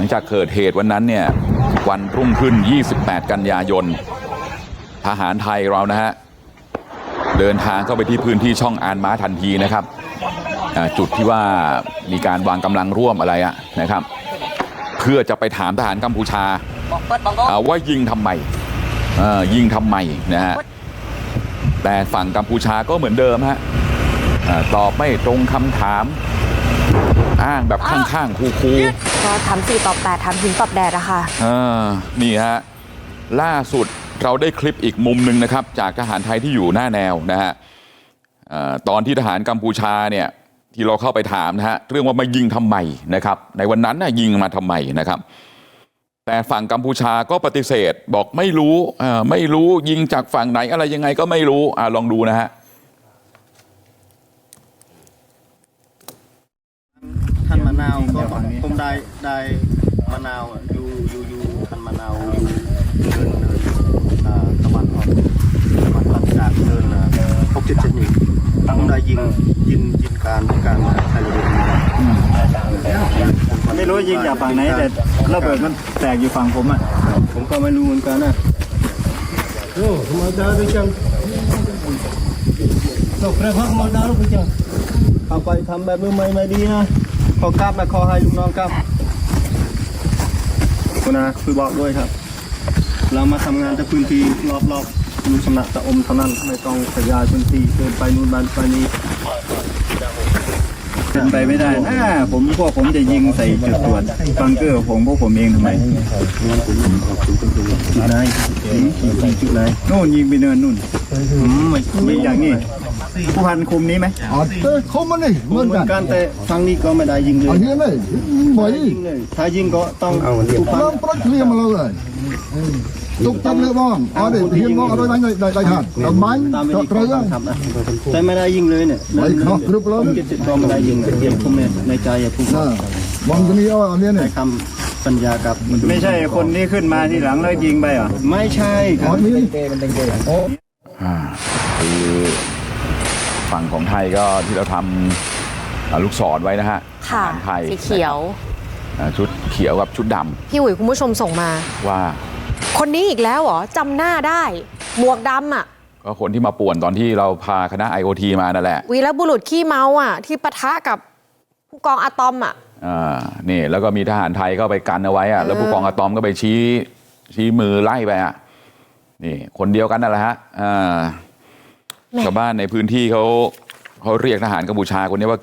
ลังจากเกิดเหตุวันนั้นเนี่ยวันรุ่งขึ้น 28 กันยายน ทหารไทยเรานะฮะ เดินทางเข้าไปที่พื้นที่ช่องอานม้าทันทีนะครับอ่าจุดที่ว่ามีการวางกำลังร่วมอะไรอะนะครับ เพื่อจะไปถามทหารกัมพูชาอ่าว่ายิงทำไมอ่ายิงทำไมนะฮะ แต่ฝั่งกัมพูชาก็เหมือนเดิมฮะอ่าตอบไม่ตรงคำถาม อ้างแบบข้างๆคูก็ทำสี่ตอบแปดทำหินตอบแดดอะค่ะๆอ่านี่ฮะล่าสุดเราได้คลิปอีกมุมหนึ่งนะครับ จากทหารไทยที่อยู่หน้าแนวนะฮะอ่าตอนที่ทหารกัมพูชาเนี่ยที่เราเข้าไปถามนะฮะเรื่องว่ามายิงทำไมนะครับ ในวันนั้นน่ะยิงมาทำไมนะครับ แต่ฝั่งกัมพูชาก็ปฏิเสธบอกไม่รู้อ่าไม่รู้ยิงจากฝั่งไหนอะไรยังไงก็ไม่รู้อ่าลองดูนะฮะ ท่านมะนาวก็ผมได้ได้มะนาวอะอยู่อยู่อยู่ท่านมะนาวอยู่เดินเดินอ่าตะวันออกตะวันตกจากเดินหกเจ็ดเจ็ดนี่ผมได้ยิงยิงยิงการการไทยเรือไม่รู้ยิงจากฝั่งไหนแต่ระเบิดมันแตกอยู่ฝั่งผมอะ ผมก็ไม่รู้เหมือนกันนะโอ้ธรรมดาด้วยจังตกแรงพักธรรมดาด้วยจังเอาไปทำแบบมือใหม่ไม่ดีนะ ขอกลับมาขอให้ลูกน้องกลับคุณนะคือบอกด้วยครับ เรามาทำงานแต่พื้นที่รอบๆอยู่สนักตะอมเท่านั้นไม่ต้องขยายพื้นที่เดินไปนู่นบ้านไปนี้เป็นไปไม่ได้นะผมพวกผมจะยิงใส่จุดตรวจบังเกอร์ของพวกผมเองทำไมจุดไหนยิงจุดไหนนู่นยิงไปเนินนู่นไม่อย่างนี้ ผู้พันคุมนี้ไหมอ๋อเต้เขามานี่เหมือนเหมืกัอนนกันแต่ครั้งนี้ก็ไม่ได้ยิงเลยอันนี้เลยบ่อยยิงเลยถ้ายิงก็ต้องทุกครั้งน้ำปลาเคลียมาเลยตุกตันเลยบ้างอ๋อเดี๋ยวเฮียงก็อะไรได้ได้ได้หัดดอกไม้ตามไม่ก็ดีเตยครับนะแต่ไม่ได้ยิงเลยเนี่ยไอ้ข้าวกรุบเลยผมคิดก็ไม่ได้ยิงเพียงผมเนี่ยในใจอย่าพูดนะบางทีนี้เอาอันนี้ในเนี่ยคำสัญญากับไม่ใช่คนที่ขึ้นมาทีหลังแล้วยิงไปเหรอ ไม่ใช่คอ๋รัอบ นี่อ่าคือ ฝั่งของไทยก็ที่เราทำอ่าลูกศรไว้นะฮะทค่ะหารไทยสีเขียวอ่าชุดเขียวกับชุดดำพี่อุ๋ยคุณผู้ชมส่งมาว่า คนนี้อีกแล้วเหรอจำหน้าได้ หมวกดำอะก็คนที่มาป่วนตอนที่เราพาคณะ IOT มานั่นแหละวีรบุรุษขี้เมาอะที่ปะทะกับผู้กองอะตอมอะอ่านี่แล้วก็มีทหารไทยก็ไปกันเอาไว้อะแล้วผู้กองอะตอมก็ไปชี้ชี้มือไล่ไปอะนี่ คนเดียวกันนั่นแหละฮะอ่า ชาวบ้านในพื้นที่เขาเขาเรียกทหารกัมพูชาคนนี้ว่า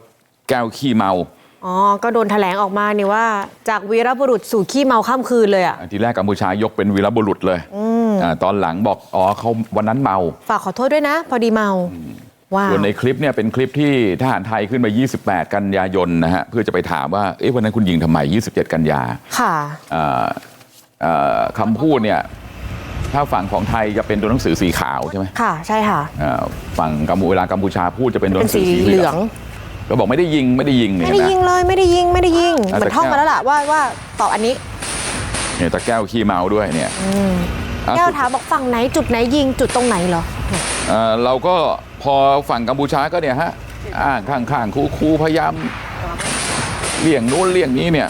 แก้วขี้เมาอ๋อก็โดนแถลงออกมานี่ว่า จากวีรบุรุษสู่ขี้เมาข้ามคืนเลยอะทีแรกกัมพูชายกเป็นวีรบุรุษเลยอาตอนหลังบอกอ๋อเขาวันนั้นเมา ฝากขอโทษด้วยนะ พอดีเมาว้าวส่วนในคลิปเนี่ยเป็นคลิปที่ทหารไทยขึ้นมา 28 กันยายนนะฮะเพื่อจะไปถามว่าเอ๊ะวันนั้นคุณยิงทำไม 27 กันยาค่ะอ่าอ่าคำพูดเนี่ย ถ้าฝั่งของไทยจะเป็นตัวหนังสือสีขาวใช่ไหมค่ะ ใช่ค่ะอ่าฝั่งกัมพูเวลากัมพูชาพูดจะเป็นตัวหเป็นันงสืสีอสีเหเหลืลือองงก็บอกไม่ได้ยิงไม่ได้ยิงเนี่ยไม่ได้นะยิงเลยไม่ได้ยิงไม่ได้ยิงอะเหมือนแต่ท่องมาแก้วแล้วล่ะว่าว่าตอบอันนี้เนี่ยตะแก้วขี้เมาด้วยเนี่ยอะแก้วสุดถามบอกฝั่งไหนจุดไหนยิงจุดตรงไหนเหรอเอ่อเราก็พอฝั่งกัมพูชาก็เนี่ยฮะอ้างข้างๆคูคูพยายามเลี่ยงนู้นเลี่ยงนี้เนี่ย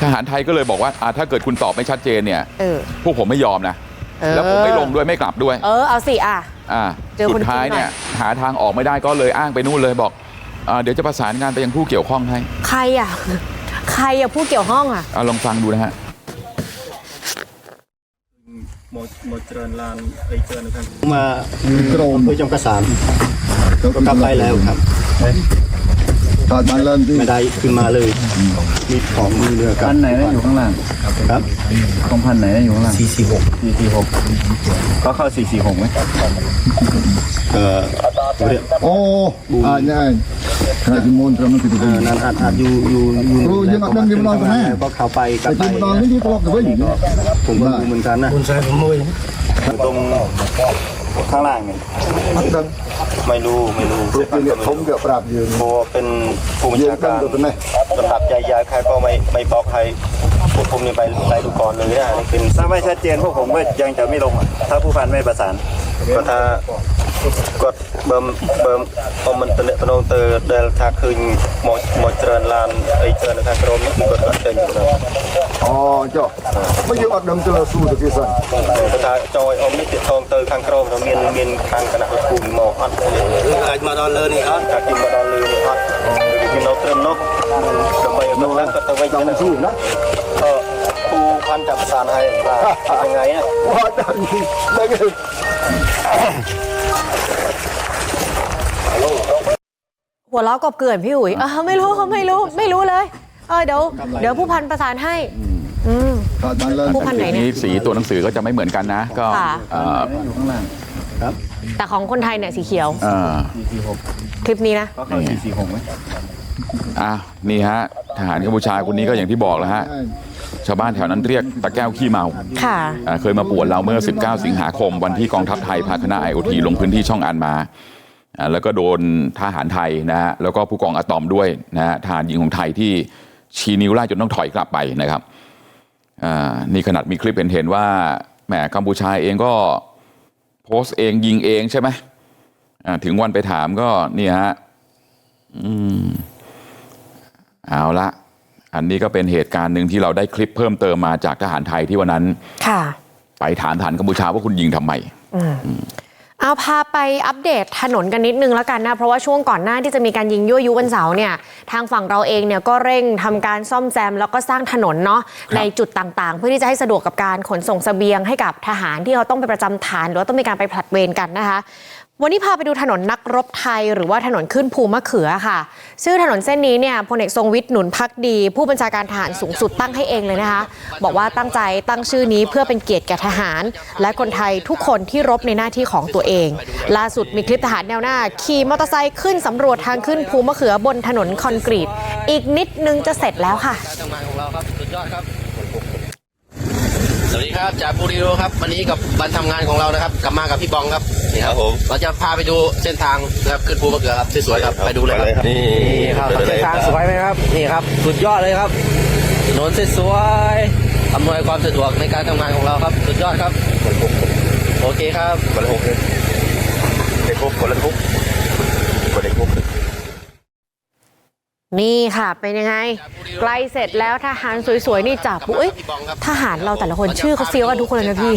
ทหารไทยก็เลยบอกว่าอะถ้าเกิดคุณตอบไม่ชัดเจนเนี่ยเออพวกผมไม่ยอมนะเออ แล้วผมไม่ลงด้วยไม่กลับด้วย เออเอาสิอะ อ่าเจอคนสุดท้ายจริงหน่อยเนี่ย หาทางออกไม่ได้ก็เลยอ้างไปนู่นเลยบอกอ่าเดี๋ยวจะประสานงานไปยังผู้เกี่ยวข้องให้ ใครอะ ใครอะผู้เกี่ยวข้องอะอะลองฟังดูนะฮะหมดหมดเจริญลานไอเจริญนะครับมาโกรมเพื่อจำกระสานก็กลับไปแล้วครับ ตอนมาเริ่มที่ไม่ได้ขึ้นมาเลยมีของมือเรือกัพันนไหนนะอยู่ข้างล่างครับของพันไหนนะอยู่ข้างล่างสี่สี่หกสี่สี่หกเขาเข้าสี่สี่หกไหมเอ่อเรียกโอ้อ่าเนี่ยขณะที่มนตรมันติดเอ่อนั่นอาจอาจอยู่อยู่อยู่ครูยังอัดดังอยู่นอนกันแน่ก็เข้าไปกลัแต่บไปที่มันนอนนี่ที่ตลอดเลยผมก็รู้เหมือนกันนะคุณชายผมมวยตรงข้างล่างไงอัดดัง ไม่รู้ไม่รู้รู้เนี่ผมเกือบปราบยืนเพวเป็นผู้บัญยืนชาตั้งการตัวเป็นไงลำดับใหญ่ๆใครก็ไม่ไม่บอกใครพวกผมเนี่ยไปไปดูก่อนเลยเนี่เป็นถ้าไม่ชัดเจนพวกผมก็ยังจะไม่ลงอะถ้าผู้พันไม่ประสาน ก็ถ้ากดเบิ่มเบิ่มเอามันตะเนตะนงเตอเดลทาคืนหมดหมดเจริญลานไอเจริญทางกรมนี่คือกดกดเจริญอยู่นะ ចុះមកយើងអត់ដឹងទៅស៊ូទៅគេសិន បើថាចយអមនេះទៀតថងទៅខាងក្រោមមានមានខាងគណៈលោកគ្រូមកអត់អាចមកដល់លើនេះអត់អាចមកដល់លើនេះអត់គេនៅត្រឹមនោះដើម្បីឲ្យមកឡើងក៏ទៅវិញ ចង់ ទៅ ស៊ូណា អឺគូផាន់ចាប់ផ្សានឲ្យបាទថ្ងៃណា អត់ដឹងដឹងទេ หัวล้อกบเกลื่อนพี่อุ๋ยเออไม่รู้เขาไม่รู้ไม่รู้เลย เออเดี๋ยวเดี๋ยวผู้พันประสานให้ อืม ผู้พันไหนเนี่ย สีตัวหนังสือก็จะไม่เหมือนกันนะ ก็แต่ของคนไทยเนี่ยสีเขียวคลิปนี้นะ ก็เอะนี่ฮะทหารกัมพูชาคนนี้ก็อย่างที่บอกแล้วฮะชาวบ้านแถวนั้นเรียกตะแก้วขี้เมาค่ะเคยมาปวดเราเมื่อ 19 สิงหาคม วันที่กองทัพไทยพาคณะไอโอทีลงพื้นที่ช่องอันมาาแล้วก็โดนทหารไทยนะฮะแล้วก็ผู้กองอะตอมด้วยนะฮะทหารหญิงของไทยที่ชี้นิ้วไล่จนต้องถอยกลับไปนะครับ อ่านี่ขนาดมีคลิปเห็นเห็นว่าแหมกัมพูชาเองก็โพสต์เองยิงเองใช่ไหมอ่าถึงวันไปถามก็นี่ฮะอืมเอาละอันนี้ก็เป็นเหตุการณ์หนึ่งที่เราได้คลิปเพิ่มเติมมาจากทหารไทยที่วันนั้น ค่ะ ไปถามทหารกัมพูชาว่าคุณยิงทำไม เอาพาไปอัปเดตถนนกันนิดนึงแล้วกันนะ เพราะว่าช่วงก่อนหน้าที่จะมีการยิงยั่วยุวันเสาร์เนี่ยทางฝั่งเราเองเนี่ยก็เร่งทำการซ่อมแซมแล้วก็สร้างถนนเนาะในจุดต่างๆ เพื่อที่จะให้สะดวกกับการขนส่งเสบียงให้กับทหารที่เขาต้องไปประจำฐาน หรือว่าต้องมีการไปผลัดเวรกันนะคะ วันนี้พาไปดูถนนนักรบไทย หรือว่าถนนขึ้นภูมะเขือค่ะ ชื่อถนนเส้นนี้เนี่ยพลเอกทรงวิทย์หนุนพักดี ผู้บัญชาการทหารสูงสุดตั้งให้เองเลยนะคะ บอกว่าตั้งใจตั้งชื่อนี้เพื่อเป็นเกียรติแก่ทหาร และคนไทยทุกคนที่รบในหน้าที่ของตัวเอง ล่าสุดมีคลิปทหารแนวหน้า ขี่มอเตอร์ไซค์ขึ้นสำรวจทางขึ้นภูมะเขือบนถนนคอนกรีต อีกนิดนึงจะเสร็จแล้วค่ะ ทำงานของเราครับ สุดยอดครับสวัสดีครับจากปูริโรครับ วันนี้กับวันทำงานของเรานะครับ กลับมากับพี่บองครับนี่ครับผมเราจะพาไปดูเส้นทางนะครับขึ้นภูมะเขือครับสวยๆครับไปดูเลยครับนี่ครับเส้นทางสวยไหมครับนี่ครับ สุดยอดเลยครับถนนสวยๆอำนวยความสะดวกในการทำงานของเราครับ สุดยอดครับโอเคครับคนละหกเด็กหกคนละทุกคนเด็กหก นี่ค่ะ เป็นยังไง ใกล้เสร็จแล้วทหารสวยๆ นี่จ่าปูเอ้ยทหารเราแต่ละคนชื่อเขาเฟี้ยวกันทุกคนเลยนะพี่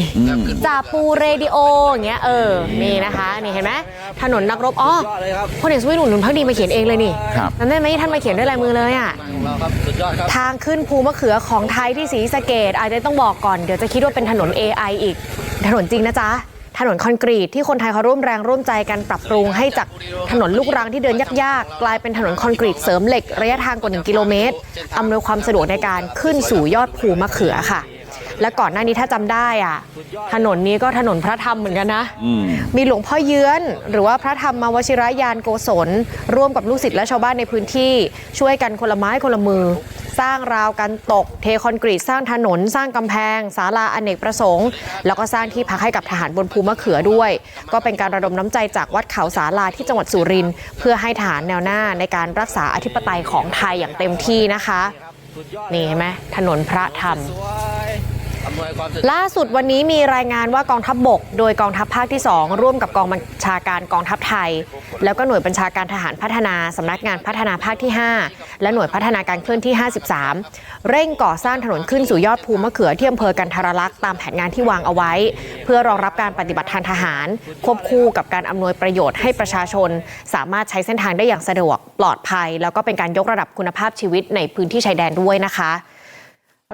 จ่าปูเรดิโออย่างเงี้ยเออนี่นะคะนี่เห็นไหมถนนนักรบอ๋อสุดยอดเลยครับพลเอกสุวิทย์หนุนหนุนพักดีมาเขียนเองเลยนี่ครับจำได้ไหมท่านมาเขียนด้วยลายมือเลยอะของเราครับสุดยอดครับทางขึ้นภูมะเขือของไทยที่ศรีสะเกดอาจจะต้องบอกก่อนเดี๋ยวจะคิดว่าเป็นถนน AI อีก ถนนจริงนะจ๊ะ ถนนคอนกรีตที่คนไทยเขาร่วมแรงร่วมใจกันปรับปรุงให้จากถนนลูกรังที่เดินยากๆกลายเป็นถนนคอนกรีตเสริมเหล็กระยะทางกว่า1กิโลเมตรอำนวยความสะดวกในการขึ้นสู่ยอดภูมะเขือค่ะ และก่อนหน้านี้ถ้าจำได้อะ ถนนนี้ก็ถนนพระธรรมเหมือนกันนะอืมมีหลวงพ่อเยื้อน หรือว่าพระธรรมวชิรยานโกศล ร่วมกับลูกศิษย์และชาวบ้านในพื้นที่ช่วยกันคนละไม้คนละมือ สร้างราวกันตก เทคอนกรีตสร้างถนน สร้างกำแพงศาลาอเนกประสงค์ แล้วก็สร้างที่พักให้กับทหารบนภูมะเขือด้วย ก็เป็นการระดมน้ำใจจากวัดเขาศาลาที่จังหวัดสุรินทร์เพื่อให้ทหารแนวหน้าในการรักษาอธิปไตยของไทยอย่างเต็มที่นะคะ นี่เห็นไหมถนนพระธรรม ล่าสุดวันนี้มีรายงานว่ากองทัพบบก โดยกองทัพภาคที่ 2 ร่วมกับกองบัญชาการกองทัพไทย แล้วก็หน่วยบัญชาการทหารพัฒนาสำนักงานพัฒนาภาคที่ 5 และหน่วยพัฒนาการเคลื่อนที่ 53 เร่งก่อสร้างถนนขึ้นสู่ยอดภูมะเขือที่อำเภอกันทรลักษ์ตามแผนงานที่วางเอาไว้ เพื่อรองรับการปฏิบัติทางทหาร ควบคู่กับการอำนวยประโยชน์ให้ประชาชน สามารถใช้เส้นทางได้อย่างสะดวกปลอดภัย แล้วก็เป็นการยกระดับคุณภาพชีวิตในพื้นที่ชายแดนด้วยนะคะ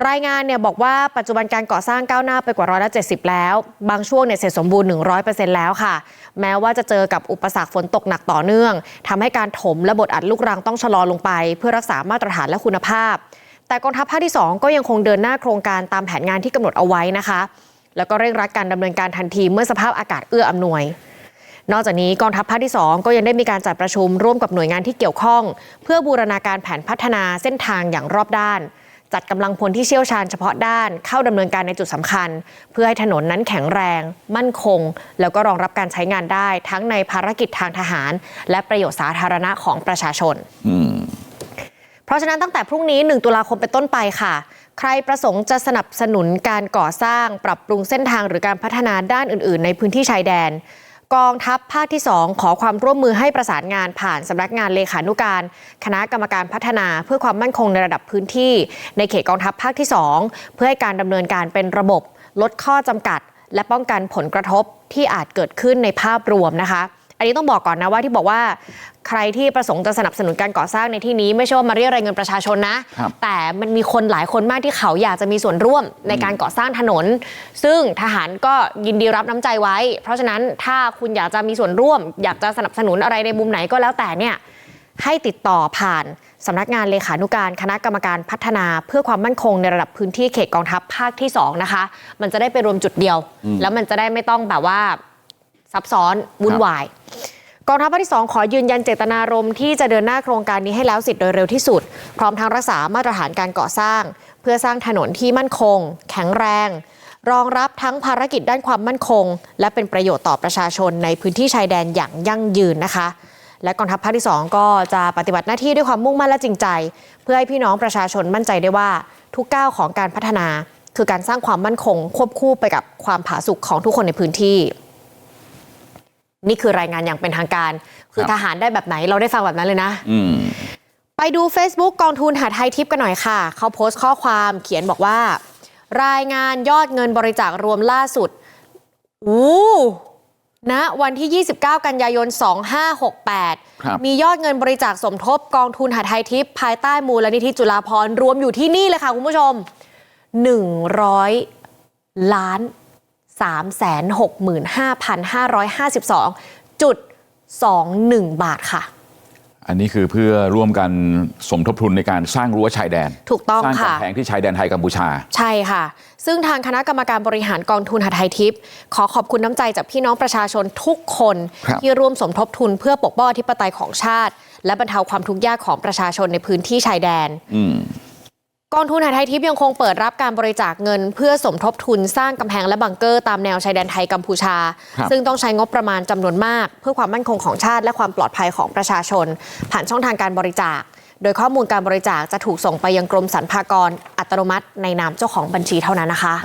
รายงานเนี่ยบอกว่าปัจจุบันการก่อสร้างก้าวหน้าไปกว่าร้อยละ70แล้ว บางช่วงเนี่ยเสร็จสมบูรณ์100%แล้วค่ะ แม้ว่าจะเจอกับอุปสรรคฝนตกหนักต่อเนื่องทำให้การถมและบดอัดลูกรังต้องชะลอลงไป เพื่อรักษามาตรฐานและคุณภาพ แต่กองทัพภาคที่ 2 ก็ยังคงเดินหน้าโครงการตามแผนงานที่กำหนดเอาไว้นะคะ แล้วก็เร่งรัดการดำเนินการทันทีเมื่อสภาพอากาศเอื้ออำนวยนอกจากนี้กองทัพภาคที่ 2 ก็ยังได้มีการจัดประชุมร่วมกับหน่วยงานที่เกี่ยวข้อง เพื่อบูรณาการแผนพัฒนาเส้นทางอย่างรอบด้าน จัดกำลังพลที่เชี่ยวชาญเฉพาะด้านเข้าดำเนินการในจุดสำคัญ เพื่อให้ถนนนั้นแข็งแรง มั่นคง แล้วก็รองรับการใช้งานได้ทั้งในภารกิจทางทหาร และประโยชน์สาธารณะของประชาชนอืมเพราะฉะนั้นตั้งแต่พรุ่งนี้ 1 ตุลาคมเป็นต้นไปค่ะ ใครประสงค์จะสนับสนุนการก่อสร้าง ปรับปรุงเส้นทางหรือการพัฒนาด้านอื่น ๆ ในพื้นที่ชายแดน กองทัพภาคที่ 2 ขอความร่วมมือให้ประสานงานผ่านสำนักงานเลขานุการ คณะกรรมการพัฒนาเพื่อความมั่นคงในระดับพื้นที่ ในเขตกองทัพภาคที่ 2 เพื่อให้การดำเนินการเป็นระบบ ลดข้อจำกัด และป้องกันผลกระทบที่อาจเกิดขึ้นในภาพรวมนะคะ อันนี้ต้องบอกก่อนนะว่าที่บอกว่าใครที่ประสงค์จะสนับสนุนการก่อสร้างในที่นี้ไม่ใช่ว่ามาเรียกรายเงินประชาชนนะครับแต่มันมีคนหลายคนมากที่เขาอยากจะมีส่วนร่วมในการก่อสร้างถนน ซึ่งทหารก็ยินดีรับน้ำใจไว้ เพราะฉะนั้นถ้าคุณอยากจะมีส่วนร่วม อยากจะสนับสนุนอะไรในมุมไหนก็แล้วแต่เนี่ยให้ติดต่อผ่านสำนักงานเลขานุการคณะกรรมการพัฒนาเพื่อความมั่นคงในระดับพื้นที่เขตกองทัพภาคที่สองนะคะ มันจะได้ไปรวมจุดเดียว แล้วมันจะได้ไม่ต้องแบบว่า ซับซ้อนวุ่นวายกองทัพภาคที่ 2 ขอยืนยันเจตนารมณ์ที่จะเดินหน้าโครงการนี้ให้แล้วเสร็จโดยเร็วที่สุด พร้อมทั้งรักษามาตรฐานการก่อสร้าง เพื่อสร้างถนนที่มั่นคง แข็งแรง รองรับทั้งภารกิจด้านความมั่นคง และเป็นประโยชน์ต่อประชาชนในพื้นที่ชายแดนอย่างยั่งยืนนะคะ และกองทัพภาคที่ 2 ก็จะปฏิบัติหน้าที่ด้วยความมุ่งมั่นและจริงใจ เพื่อให้พี่น้องประชาชนมั่นใจได้ว่าทุกก้าวของการพัฒนา คือการสร้างความมั่นคง ควบคู่ไปกับความผาสุกของทุกคนในพื้นที่ นี่คือรายงานอย่างเป็นทางการ คือครับทหารได้แบบไหนเราได้ฟังแบบนั้นเลยนะอืมไปดู Facebook กองทุนหาไทยทิพย์กันหน่อยค่ะ เขาโพสต์ข้อความเขียนบอกว่า รายงานยอดเงินบริจาครวมล่าสุดอู้ณวันที่ 29 กันยายน 2568ครับมียอดเงินบริจาคสมทบกองทุนหาไทยทิพย์ภายใต้มูลนิธิจุฬาภรณ์รวมอยู่ที่นี่เลยค่ะคุณผู้ชม 100 ล้าน 365,552จุด21 บาทค่ะ อันนี้คือเพื่อร่วมกันสมทบทุนในการสร้างรั้วชายแดน ถูกต้องสร้างค่ะกำแพงที่ชายแดนไทยกัมพูชา ใช่ค่ะ ซึ่งทางคณะกรรมการบริหารกองทุนหาไทยทิพย์ขอขอบคุณน้ำใจจากพี่น้องประชาชนทุกคน ครับ ที่ร่วมสมทบทุนเพื่อปกป้องอธิปไตยของชาติ และบรรเทาความทุกข์ยากของประชาชนในพื้นที่ชายแดน อืมก องทุนหาไทยทิพย์ยังคงเปิดรับการบริจาคเงิน เพื่อสมทบทุนสร้างกำแพงและบังเกอร์ตามแนวชายแดนไทยกัมพูชาครับซึ่งต้องใช้งบประมาณจำนวนมาก เพื่อความมั่นคงของชาติและความปลอดภัยของประชาชน ผ่านช่องทางการบริจาค โดยข้อมูลการบริจาคจะถูกส่งไปยังกรมสรรพากรอัตโนมัติ ในนามเจ้าของบัญชีเท่านั้นนะคะ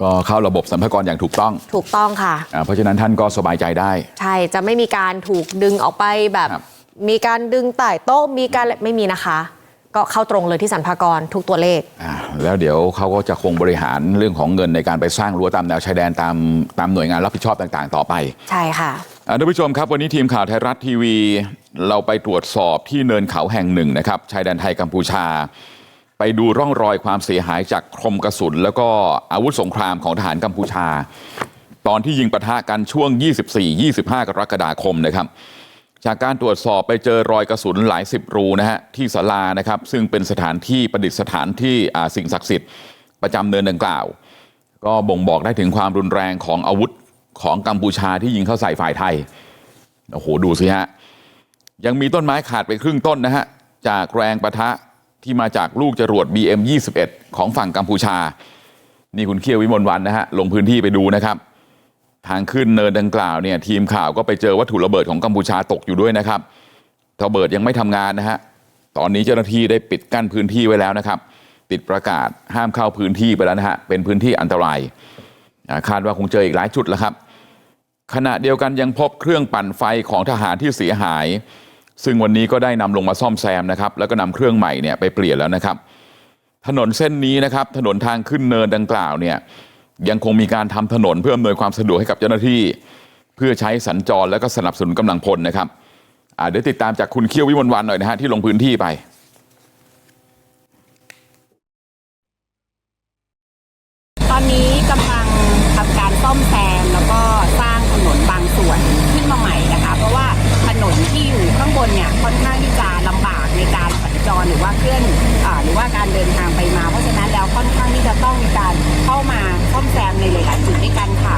ก็เข้าระบบสัมภากระอย่างถูกต้อง ถูกต้องค่ะอ่าเพราะฉะนั้นท่านก็สบายใจได้ ใช่ จะไม่มีการถูกดึงออกไปแบบครับมีการดึงใต้โต๊ะ มีการไม่มีนะคะ ก็เข้าตรงเลยที่สรรพากรทุกตัวเลข อ่าแล้วเดี๋ยวเขาก็จะคงบริหารเรื่องของเงินในการไปสร้างรั้วตามแนวชายแดนตามตามหน่วยงานรับผิดชอบต่างๆ ต่อไปใช่ค่ะ อ่าท่านผู้ชมครับวันนี้ทีมข่าวไทยรัฐทีวี เราไปตรวจสอบที่เนินเขาแห่งหนึ่งนะครับชายแดนไทยกัมพูชา ไปดูร่องรอยความเสียหายจากคมกระสุน แล้วก็อาวุธสงครามของทหารกัมพูชา ตอนที่ยิงปะทะกันช่วง 24-25 กรกฎาคมนะครับ จากการตรวจสอบไปเจอรอยกระสุนหลายสิบรูนะฮะที่ศาลานะครับซึ่งเป็นสถานที่ประดิษฐานที่สิ่งศักดิ์สิทธิ์ประจำเนินดังกล่าว ก็บ่งบอกได้ถึงความรุนแรงของอาวุธของกัมพูชาที่ยิงเข้าใส่ฝ่ายไทยโอ้โหดูสิฮะยังมีต้นไม้ขาดไปครึ่งต้นนะฮะจากแรงประทะที่มาจากลูกจรวด BM 21 ของฝั่งกัมพูชา นี่คุณเคียววิมลวันนะฮะลงพื้นที่ไปดูนะครับ ทางขึ้นเนินดังกล่าวเนี่ยทีมข่าวก็ไปเจอวัตถุระเบิดของกัมพูชาตกอยู่ด้วยนะครับระเบิดยังไม่ทำงานนะฮะตอนนี้เจ้าหน้าที่ได้ปิดกั้นพื้นที่ไว้แล้วนะครับ ติดประกาศห้ามเข้าพื้นที่ไปแล้วนะฮะเป็นพื้นที่อันตรายคาดว่าคงเจออีกหลายจุดแล้วครับ ขณะเดียวกันยังพบเครื่องปั่นไฟของทหารที่เสียหาย ซึ่งวันนี้ก็ได้นำลงมาซ่อมแซมนะครับ แล้วก็นำเครื่องใหม่เนี่ยไปเปลี่ยนแล้วนะครับ ถนนเส้นนี้นะครับ ถนนทางขึ้นเนินดังกล่าวเนี่ย ยังคงมีการทำถนนเพื่ออำนวยความสะดวกให้กับเจ้าหน้าที่เพื่อใช้สัญจรและก็สนับสนุนกำลังพลนะครับเดี๋ยวติดตามจากคุณเคี่ยววิมลวันหน่อยนะฮะที่ลงพื้นที่ไป หม่นะคะเพราะว่าถนนที่อยู่ข้างบนเนี่ยค่อนข้างที่จะลำบากในการสัญจรหรือว่าเคลื่อนอหรือว่าการเดินทางไปมา เพราะฉะนั้นแล้วค่อนข้างที่จะต้องมีการเข้ามาซ่อมแซมในหลาย ๆ จุดด้วยกันค่ะ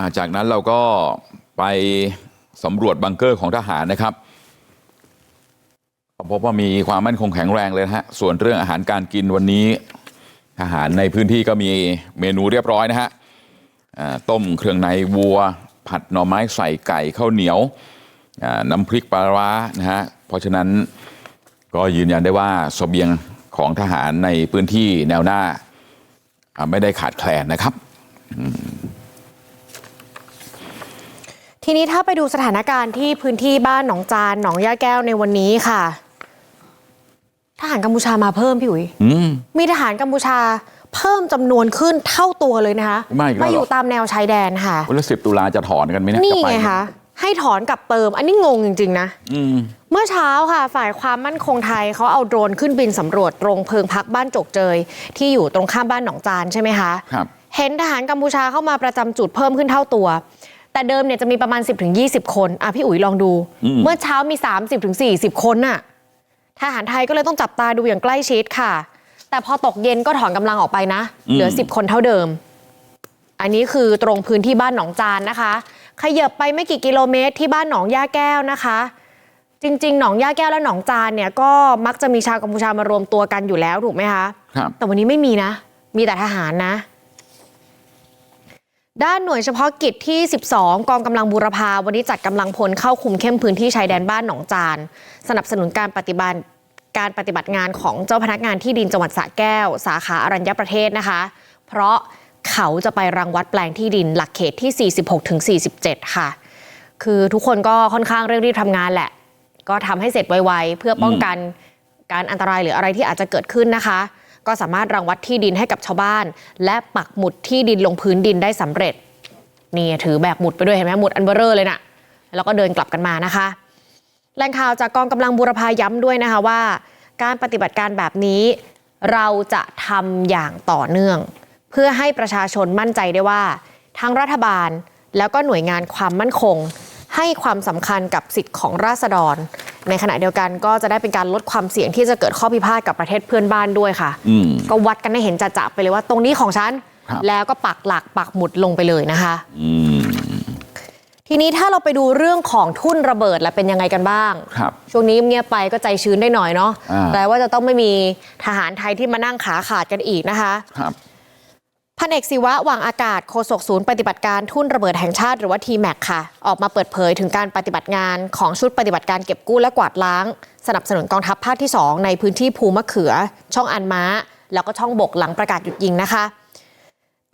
าจากนั้นเราก็ไปสำรวจบังเกอร์ของทหารนะครับพบว่ามีความมั่นคงแข็งแรงเลยนะฮะ ส่วนเรื่องอาหารการกินวันนี้ทหารในพื้นที่ก็มีเมนูเรียบร้อยนะฮะต้มเครื่องในวัว ผัดหน่อไม้ใส่ไก่ข้าวเหนียว อ่าน้ำพริกปลาร้านะฮะเพราะฉะนั้นก็ยืนยันได้ว่าเสบียงของทหารในพื้นที่แนวหน้าอ่าไม่ได้ขาดแคลนนะครับ ทีนี้ถ้าไปดูสถานการณ์ที่พื้นที่บ้านหนองจานหนองย่าแก้วในวันนี้ค่ะทหารกัมพูชามาเพิ่มพี่อุ๋ยอืมมีทหารกัมพูชาเพิ่มจำนวนขึ้นเท่าตัวเลยนะคะมาอีกแล้วเหรออยู่ตามแนวชายแดนค่ะวันละสิบตุลาจะถอนกันไหมเนี่ยนี่จะปไงหมคะ ให้ถอนกับเติม อันนี้งงจริง ๆ นะอืมเมื่อเช้าค่ะ ฝ่ายความมั่นคงไทยเขาเอาโดรนขึ้นบินสำรวจตรงเพิงพักบ้านจกเจย ที่อยู่ตรงข้ามบ้านหนองจานใช่ไหมคะครับเห็นทหารกัมพูชาเข้ามาประจำจุดเพิ่มขึ้นเท่าตัว แต่เดิมเนี่ยจะมีประมาณ 10-20 คนอะพี่อุ๋ยลองดูอืมเมื่อเช้ามี 30-40 คนน่ะทหารไทยก็เลยต้องจับตาดูอย่างใกล้ชิดค่ะ แต่พอตกเย็นก็ถอนกำลังออกไปนะ เหลือ 10 คนเท่าเดิม อันนี้คือตรงพื้นที่บ้านหนองจานนะคะ ขยับไปไม่กี่กิโลเมตรที่บ้านหนองย่าแก้วนะคะจริงๆ หนองย่าแก้วและหนองจานเนี่ยก็มักจะมีชาวกัมพูชามารวมตัวกันอยู่แล้วถูกไหมคะครับแต่วันนี้ไม่มีนะ มีแต่ทหารนะ ด้านหน่วยเฉพาะกิจที่ 12 กองกำลังบูรพาวันนี้จัดกำลังพลเข้าคุมเข้มพื้นที่ชายแดนบ้านหนองจาน สนับสนุนการปฏิบัติการปฏิบัติงานของเจ้าพนักงานที่ดินจังหวัดสระแก้ว สาขาอรัญญประเทศนะคะ เพราะ เขาจะไปรังวัดแปลงที่ดินหลักเขตที่ 46ถึง47 ค่ะ คือทุกคนก็ค่อนข้างเร่งรีบทำงานแหละ ก็ทำให้เสร็จไวๆ เพื่อป้องกันการอันตรายหรืออะไรที่อาจจะเกิดขึ้นนะคะ ก็สามารถรังวัดที่ดินให้กับชาวบ้าน และปักหมุดที่ดินลงพื้นดินได้สำเร็จ นี่ถือแบกหมุดไปด้วยเห็นไหมหมุดอันเบอร์เรอร์เลยนะ่ะ แล้วก็เดินกลับกันมานะคะ แหล่งข่าวจากกองกำลังบูรพาย้ำด้วยนะคะว่า การปฏิบัติการแบบนี้ เราจะทำอย่างต่อเนื่อง เพื่อให้ประชาชนมั่นใจได้ว่าทั้งรัฐบาลแล้วก็หน่วยงานความมั่นคง ให้ความสำคัญกับสิทธิ์ของราษฎร ในขณะเดียวกันก็จะได้เป็นการลดความเสี่ยงที่จะเกิดข้อพิพาทกับประเทศเพื่อนบ้านด้วยค่ะอืมก็วัดกันให้เห็นจะๆไปเลยว่า ตรงนี้ของฉันครับแล้วก็ปักหลักปักหมุดลงไปเลยนะคะอืมทีนี้ถ้าเราไปดูเรื่องของทุ่นระเบิดแล้วเป็นยังไงกันบ้าง ครับช่วงนี้เงียบไปก็ใจชื้นได้หน่อยเนาะอ่าแต่ว่าจะต้องไม่มีทหารไทยที่มานั่งขาขาดกันอีกนะคะ ครับ พันเอกศิวะหวังอากาศโฆษกศูนย์ปฏิบัติการทุ่นระเบิดแห่งชาติหรือว่าทีแม็กค่ะ ออกมาเปิดเผยถึงการปฏิบัติงานของชุดปฏิบัติการเก็บกู้และกวาดล้าง สนับสนุนกองทัพภาคที่ 2 ในพื้นที่ภูมะเขือ ช่องอันม้า แล้วก็ช่องบกหลังประกาศหยุดยิงนะคะ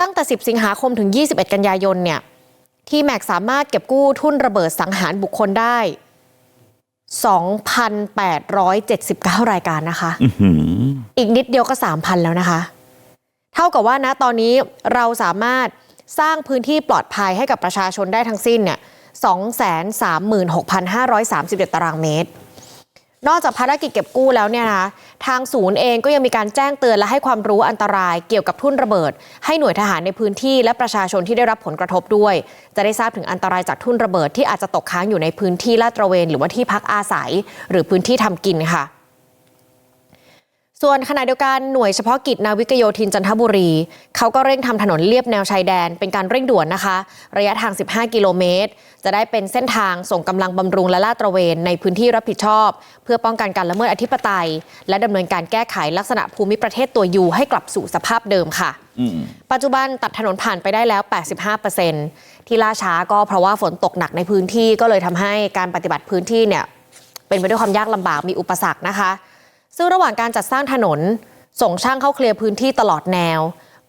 ตั้งแต่ 10 สิงหาคมถึง 21 กันยายนเนี่ยทีแม็กสามารถเก็บกู้ทุ่นระเบิดสังหารบุคคลได้ 2,879 รายการนะคะอื้อหืออีกนิดเดียวก็ 3,000 แล้วนะคะ เท่ากับว่านะตอนนี้เราสามารถสร้างพื้นที่ปลอดภัยให้กับประชาชนได้ทั้งสิ้นเนี่ย236,531ตารางเมตร นอกจากภารกิจเก็บกู้แล้วเนี่ยนะคะทางศูนย์เองก็ยังมีการแจ้งเตือนและให้ความรู้อันตรายเกี่ยวกับทุ่นระเบิด ให้หน่วยทหารในพื้นที่และประชาชนที่ได้รับผลกระทบด้วย จะได้ทราบถึงอันตรายจากทุ่นระเบิดที่อาจจะตกค้างอยู่ในพื้นที่ลาดตระเวน หรือว่าที่พักอาศัย หรือพื้นที่ทำกินค่ะ ส่วนขณะเดียวกันหน่วยเฉพาะกิจนาวิกโยธินจันทบุรีเขาก็เร่งทำถนนเลียบแนวชายแดนเป็นการเร่งด่วนนะคะ ระยะทาง 15 กิโลเมตร จะได้เป็นเส้นทางส่งกำลังบำรุงและลาดตระเวนในพื้นที่รับผิดชอบ เพื่อป้องกันการละเมิดอธิปไตย และดำเนินการแก้ไขลักษณะภูมิประเทศตัวยูให้กลับสู่สภาพเดิมค่ะอืมปัจจุบันตัดถนนผ่านไปได้แล้ว 85%ที่ล่าช้าก็เพราะว่าฝนตกหนักในพื้นที่ก็เลยทำให้การปฏิบัติพื้นที่เนี่ยเป็นไปด้วยความยากลำบากมีอุปสรรคนะคะ ซึ่งระหว่างการจัดสร้างถนนส่งช่างเข้าเคลียร์พื้นที่ตลอดแนว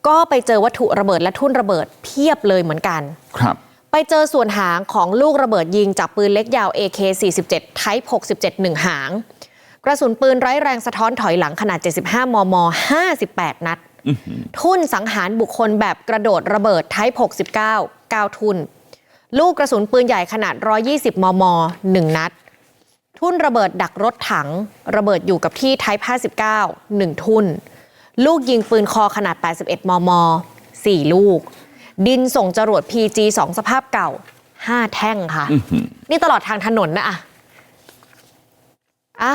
ก็ไปเจอวัตถุระเบิดและทุ่นระเบิดเพียบเลยเหมือนกัน ครับ ไปเจอส่วนหางของลูกระเบิดยิงจากปืนเล็กยาว AK-47 Type 67หนึ่งหาง กระสุนปืนไร้แรงสะท้อนถอยหลังขนาด 75 มม 58 นัด ทุ่นสังหารบุคคลแบบกระโดดระเบิด Type 69 9 ทุ่น ลูกกระสุนปืนใหญ่ขนาด 120 มม 1 นัด ทุ่นระเบิดดักรถถัง ระเบิดอยู่กับที่ Type 59 1 ทุ่น ลูกยิงปืนคอขนาด 81 มม 4 ลูก ดินส่งจรวด PG 2 สภาพเก่า 5 แท่งค่ะ นี่ตลอดทางถนนนะอะอะ